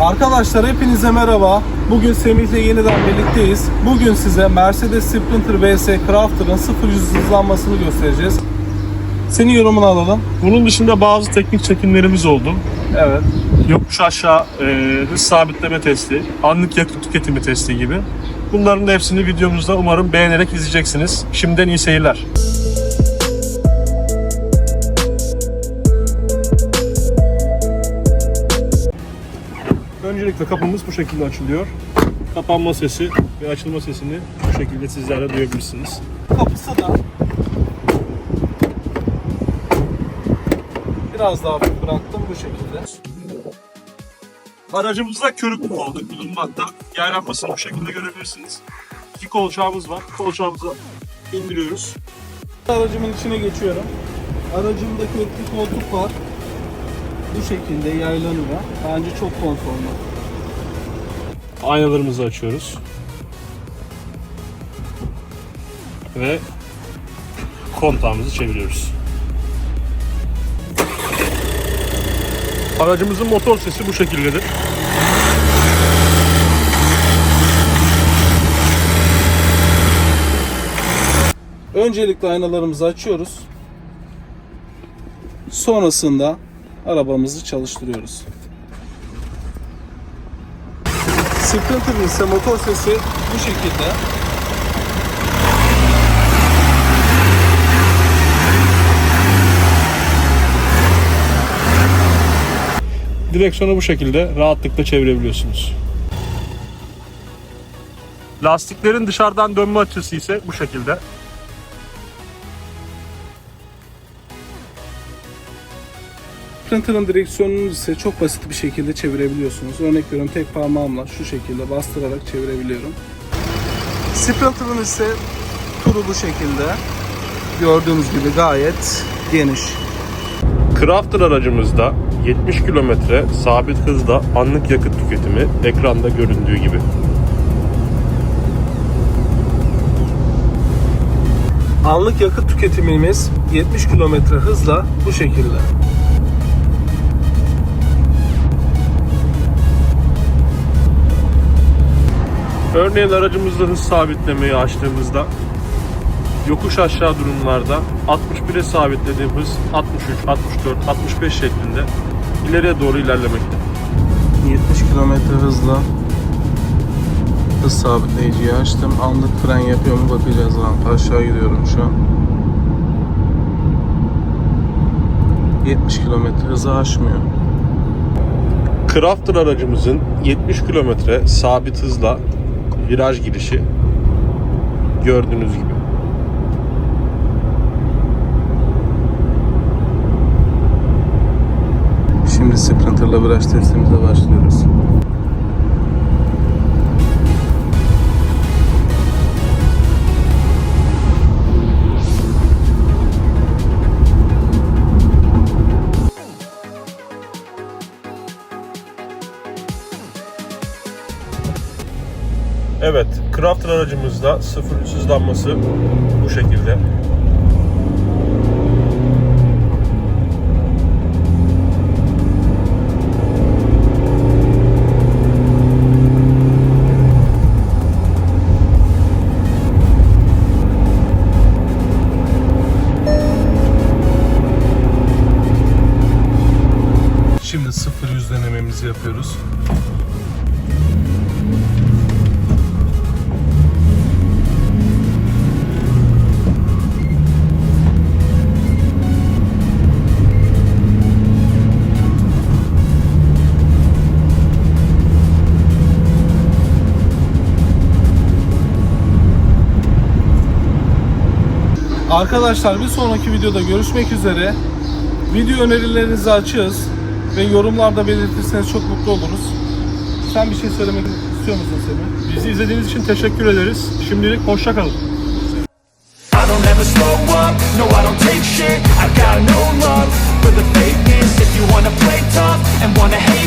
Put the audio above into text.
Arkadaşlar hepinize merhaba. Bugün Semih'le yeniden birlikteyiz. Bugün size Mercedes Sprinter vs Crafter'ın 0 100 hızlanmasını göstereceğiz. Senin yorumunu alalım. Bunun dışında bazı teknik çekimlerimiz oldu. Evet. Yokuş aşağı e, hız sabitleme testi, anlık yakıt tüketimi testi gibi. Bunların da hepsini videomuzda umarım beğenerek izleyeceksiniz. Şimdiden iyi seyirler. Öncelikle kapımız bu şekilde açılıyor. Kapanma sesi ve açılma sesini bu şekilde sizler de duyabilirsiniz. Kapısı da biraz daha bıraktım bu şekilde. Aracımızda körüklü koltuk bulunmakta. Yer rampasını bu şekilde görebilirsiniz. İki kolçağımız var. Kolçağımızı indiriyoruz. Aracımın içine geçiyorum. Aracımda köklü koltuk var. Bu şekilde yaylanıyor. Bence çok konforlu. Aynalarımızı açıyoruz. Ve kontağımızı çeviriyoruz. Aracımızın motor sesi bu şekildedir. Öncelikle aynalarımızı açıyoruz. Sonrasında arabamızı çalıştırıyoruz. Sprinter'ın ise motor sesi bu şekilde. Direksiyonu bu şekilde rahatlıkla çevirebiliyorsunuz. Lastiklerin dışarıdan dönme açısı ise bu şekilde. Sprinter'ın direksiyonunu ise çok basit bir şekilde çevirebiliyorsunuz. Örnek veriyorum tek parmağımla şu şekilde bastırarak çevirebiliyorum. Sprinter'ın ise turu bu şekilde. Gördüğünüz gibi gayet geniş. Crafter aracımızda 70 kilometre sabit hızda anlık yakıt tüketimi ekranda göründüğü gibi. Anlık yakıt tüketimimiz 70 km hızla bu şekilde. Örneğin aracımızda hız sabitlemeyi açtığımızda yokuş aşağı durumlarda 61'e sabitlediğim hız 63, 64, 65 şeklinde ileriye doğru ilerlemekte. 70 km hızla hız sabitleyiciyi açtım. Anlık fren yapıyor mu bakacağız. Rampa aşağı gidiyorum şu an. 70 km hızı aşmıyor. Crafter aracımızın 70 kilometre sabit hızla viraj girişi gördüğünüz gibi. Şimdi Sprinter'la viraj testimize başlıyoruz. Evet, Crafter aracımızda sıfır hızlanması bu şekilde. Şimdi 0-100 denememizi yapıyoruz. Arkadaşlar bir sonraki videoda görüşmek üzere. Video önerilerinizi açığız ve yorumlarda belirtirseniz çok mutlu oluruz. Sen bir şey söylemek istiyor musun Semih? Bizi izlediğiniz için teşekkür ederiz. Şimdilik hoşça kalın. I don't ever slow up, no I don't take shit I got no love for the fakeness If you wanna play tough and wanna hate